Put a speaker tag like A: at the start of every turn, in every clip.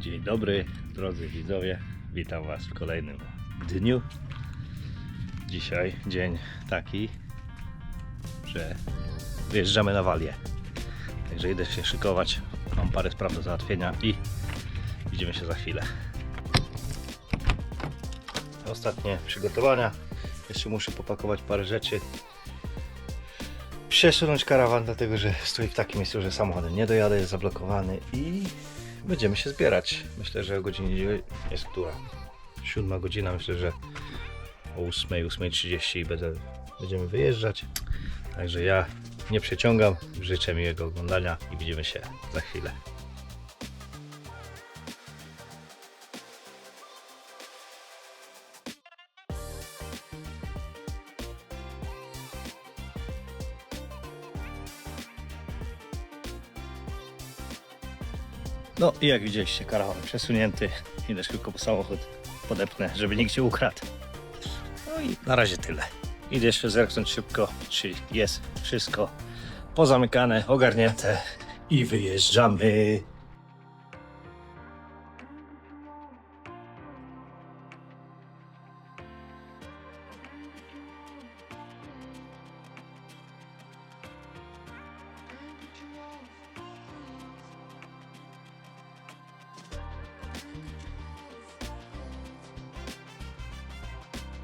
A: Dzień dobry, drodzy widzowie. Witam Was w kolejnym dniu. Dzisiaj dzień taki, że wyjeżdżamy na walię. Także idę się szykować. Mam parę spraw do załatwienia i widzimy się za chwilę. Ostatnie przygotowania. Jeszcze muszę popakować parę rzeczy. Przesunąć karawan, dlatego że stoi w takim miejscu, że samochodem nie dojadę, jest zablokowany i będziemy się zbierać. Myślę, że o godzinie jest która? Siódma godzina, myślę, że o 8, 8.30 będę, będziemy wyjeżdżać. Także ja nie przeciągam, życzę miłego oglądania i widzimy się za chwilę. No i jak widzieliście, karawan przesunięty. Idę tylko po samochód podepnę, żeby nikt nie ukradł. No i na razie tyle. Idę jeszcze zerknąć szybko, czy jest wszystko pozamykane, ogarnięte i wyjeżdżamy.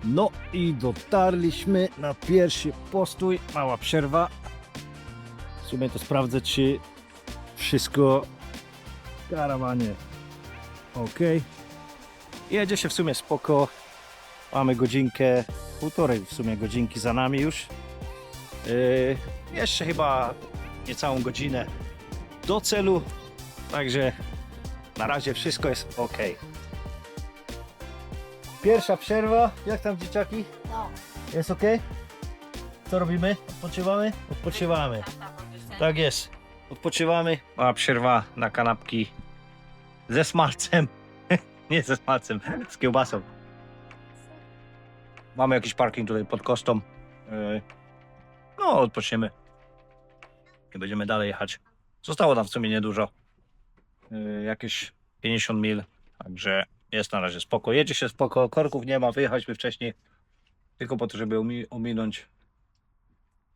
A: No i dotarliśmy na pierwszy postój. Mała przerwa. W sumie to sprawdzę, czy wszystko w karawanie ok. Jedzie się w sumie spoko. Mamy godzinkę, półtorej w sumie godzinki za nami już. Yy, jeszcze chyba niecałą godzinę do celu. Także na razie wszystko jest ok. Pierwsza przerwa. Jak tam dzieciaki?
B: No.
A: Jest ok? Co robimy? Odpoczywamy? Odpoczywamy. Tak jest. Odpoczywamy. Mała przerwa na kanapki ze smalcem. Nie ze smalcem, z kiełbasą. Mamy jakiś parking tutaj pod kostą. Yy, No, odpoczniemy. I będziemy dalej jechać. Zostało nam w sumie niedużo. Yy, Jakieś 50 mil. Także jest na razie spoko. Jedzie się spoko, korków nie ma, wyjechaliśmy wcześniej. Tylko po to, żeby omi- ominąć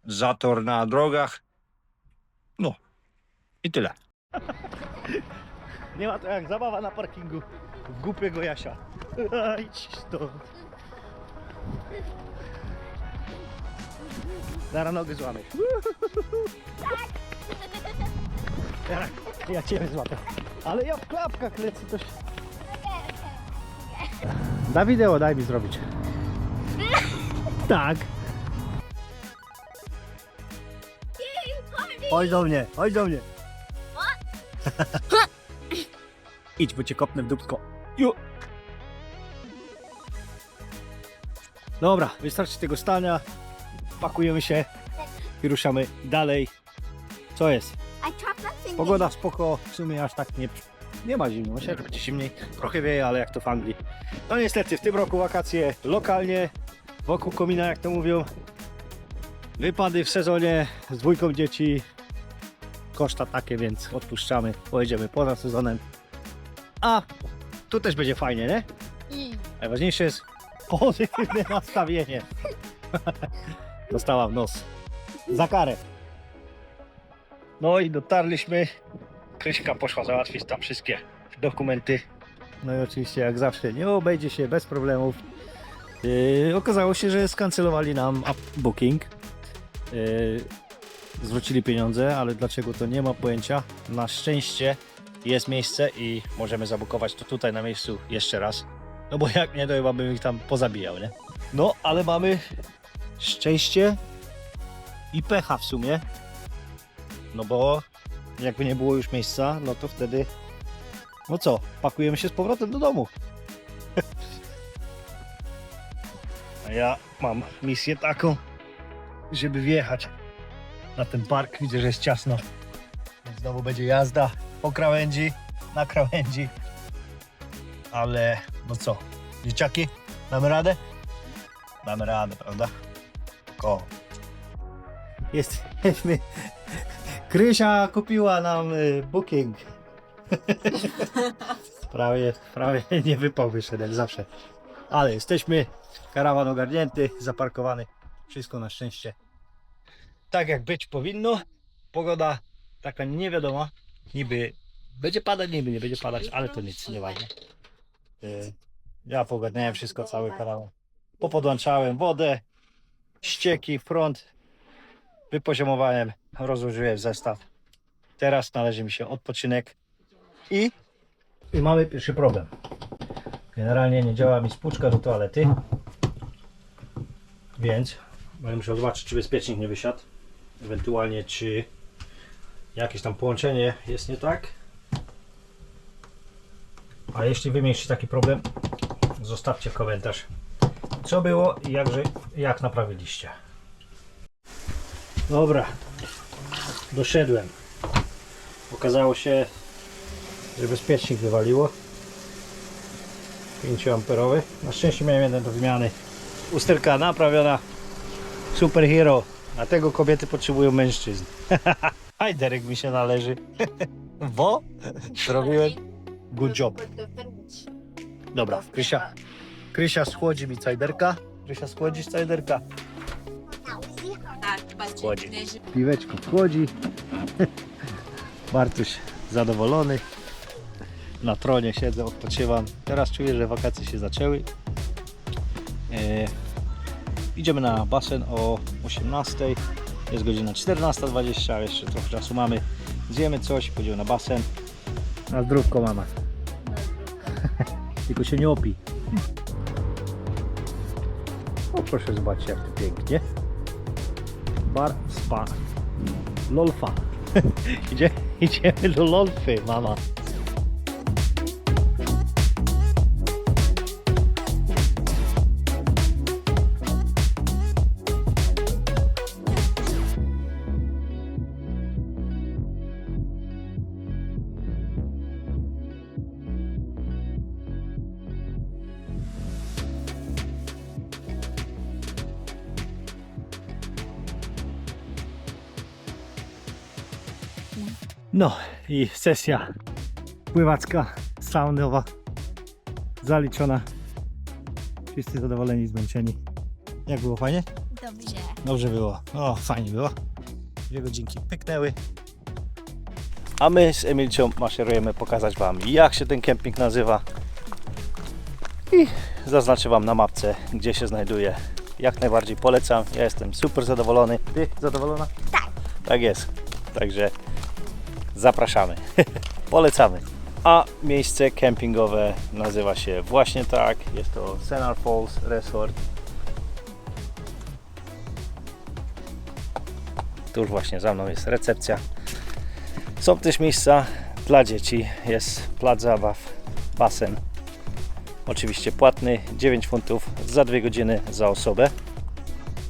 A: zator na drogach. No i tyle. Nie ma to jak zabawa na parkingu w głupiego Jasia. Idź stąd. Zaraz nogę złamę. Ja, ja ciebie złapię. Ale ja w klapkach lecę coś. Da wideo, daj mi zrobić. Tak. Chodź do mnie, chodź do mnie. Idź, bo cię kopnę w dupsko. Ju. Dobra, wystarczy tego stania. Pakujemy się i ruszamy dalej. Co jest? Pogoda spoko, w sumie aż tak nie, nie ma zimno. Myślę, że będzie zimniej, trochę wieje, ale jak to w Anglii. No niestety w tym roku wakacje lokalnie, wokół komina jak to mówią. Wypady w sezonie z dwójką dzieci. Koszta takie, więc odpuszczamy, pojedziemy poza sezonem. A tu też będzie fajnie, nie? Najważniejsze jest pozytywne nastawienie. Dostała w nos. Za karę. No i dotarliśmy. Kryśka poszła załatwić tam wszystkie dokumenty. No i oczywiście jak zawsze nie obejdzie się bez problemów. Yy, okazało się, że skancelowali nam booking. Yy, zwrócili pieniądze, ale dlaczego to nie ma pojęcia. Na szczęście jest miejsce i możemy zabukować to tutaj na miejscu jeszcze raz. No bo jak nie, to chyba bym ich tam pozabijał, nie? No, ale mamy szczęście i pecha w sumie. No bo jakby nie było już miejsca, no to wtedy. No co, pakujemy się z powrotem do domu. A ja mam misję taką, żeby wjechać na ten park. Widzę, że jest ciasno. Znowu będzie jazda po krawędzi, na krawędzi. Ale no co, dzieciaki, damy radę? Damy radę, prawda? Ko. Jesteśmy Krysia kupiła nam y, booking prawie, prawie nie wypał wyszedł jak zawsze. Ale jesteśmy, karawan ogarnięty, zaparkowany, wszystko na szczęście. Tak jak być powinno. Pogoda taka nie wiadoma. Niby będzie padać, niby nie będzie padać, ale to nic, nie ważne. Yy, Ja pogadniałem wszystko, cały karawan. Popodłączałem wodę, ścieki, prąd. Wypoziomowałem, rozłożyłem zestaw. Teraz należy mi się odpoczynek i, i mamy pierwszy problem. Generalnie nie działa mi spłuczka do toalety, więc będę musiał zobaczyć, czy bezpiecznik nie wysiadł. Ewentualnie, czy jakieś tam połączenie jest nie tak. A jeśli wy mieliście taki problem, zostawcie komentarz, co było i jakże, jak naprawiliście. Dobra, doszedłem. Okazało się, że bezpiecznik wywaliło. 5 amperowy. Na szczęście miałem jeden do wymiany. Usterka naprawiona. Superhero. Dlatego kobiety potrzebują mężczyzn. Hajderek mi się należy. Bo zrobiłem good job. Dobra, Krysia. Krysia schłodzi mi cajderka. Krysia schłodzisz cajderka.
B: Tak,
A: Chłodzi. Piweczko wchodzi. Bartuś zadowolony. Na tronie siedzę, odpoczywam. Teraz czuję, że wakacje się zaczęły. E, idziemy na basen o 18. Jest godzina 14.20, jeszcze trochę czasu mamy. Zjemy coś, pójdziemy na basen. Na zdrówko mama. Tylko się nie opi. O proszę zobaczcie jak to pięknie. Bar spa. Lolfa. Idzie, idziemy do Lolfy, mama. No i sesja pływacka, saunowa zaliczona. Wszyscy zadowoleni, zmęczeni. Jak było fajnie?
B: dobrze.
A: Dobrze było. O, fajnie było. Dwie godzinki pyknęły. A my z Emilcią maszerujemy pokazać Wam, jak się ten kemping nazywa. I zaznaczę Wam na mapce, gdzie się znajduje. Jak najbardziej polecam. Ja jestem super zadowolony. Ty zadowolona? Tak. Tak jest. Także zapraszamy. Polecamy. A miejsce kempingowe nazywa się właśnie tak. Jest to Senar Falls Resort. Tuż właśnie za mną jest recepcja. Są też miejsca dla dzieci. Jest plac zabaw, basen. Oczywiście płatny, 9 funtów za 2 godziny za osobę.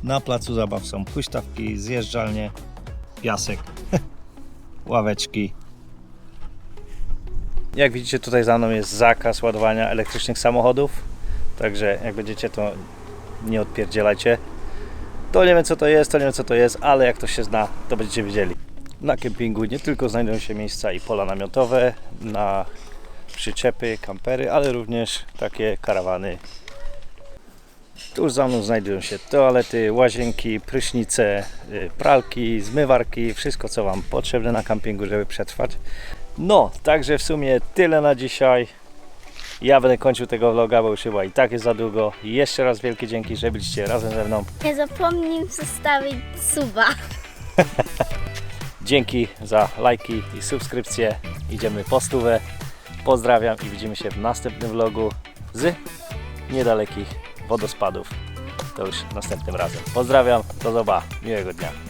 A: Na placu zabaw są huśtawki, zjeżdżalnie, piasek, ławeczki. Jak widzicie tutaj za mną jest zakaz ładowania elektrycznych samochodów. Także jak będziecie to nie odpierdzielajcie. To nie wiem co to jest, to nie wiem co to jest, ale jak to się zna, to będziecie wiedzieli. Na kempingu nie tylko znajdują się miejsca i pola namiotowe, na przyczepy, kampery, ale również takie karawany. Tuż za mną znajdują się toalety, łazienki, prysznice, y, pralki, zmywarki, wszystko co Wam potrzebne na kampingu, żeby przetrwać. No, także w sumie tyle na dzisiaj. Ja będę kończył tego vloga, bo już chyba i tak jest za długo. Jeszcze raz wielkie dzięki, że byliście razem ze mną.
C: Nie zapomnij zostawić suba.
A: Dzięki za lajki i subskrypcje. Idziemy po stówę. Pozdrawiam i widzimy się w następnym vlogu z niedalekich wodospadów. To już następnym razem. Pozdrawiam, do zoba, miłego dnia.